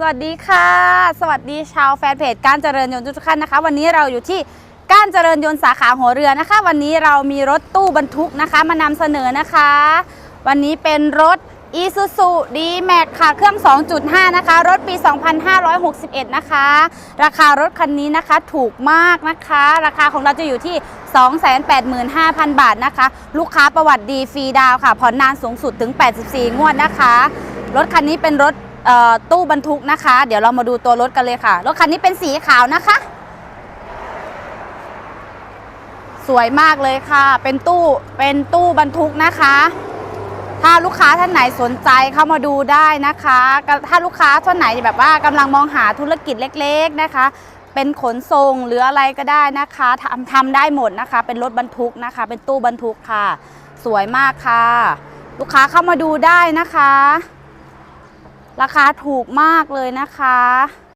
สวัสดีค่ะ สวัสดีชาวแฟนเพจการเจริญยนต์ทุกท่านนะคะ วันนี้เราอยู่ที่การเจริญยนต์สาขาหัวเรือนะคะ วันนี้เรามีรถตู้บรรทุกนะคะ มานำเสนอนะคะ วันนี้เป็นรถ Isuzu D-Max ค่ะ เครื่อง 2.5 นะคะ รถปี 2561 นะคะ ราคารถคันนี้นะคะถูกมากนะคะ ราคาของเราจะอยู่ที่ 285,000 บาทนะคะ ลูกค้าประวัติดีฟรีดาวค่ะ ผ่อนนานสูงสุดถึง 84 งวดนะคะ รถคันนี้เป็นรถ ตู้บรรทุกนะคะ เดี๋ยวเรามาดูตัวรถกันเลยค่ะ รถคันนี้เป็นสีขาวนะคะ สวยมากเลยค่ะ เป็นตู้เป็นตู้บรรทุกนะคะ ถ้าลูกค้าท่านไหนสนใจเข้ามาดูได้นะคะ ถ้าลูกค้าท่านไหนแบบว่ากำลังมองหาธุรกิจเล็ก ๆนะคะ เป็นขนส่งหรืออะไรก็ได้นะคะทำทำได้หมดนะคะ เป็นรถบรรทุกนะคะ เป็นตู้บรรทุกค่ะ สวยมากค่ะ ลูกค้าเข้ามาดูได้นะคะ ราคาถูกมากเลยนะคะ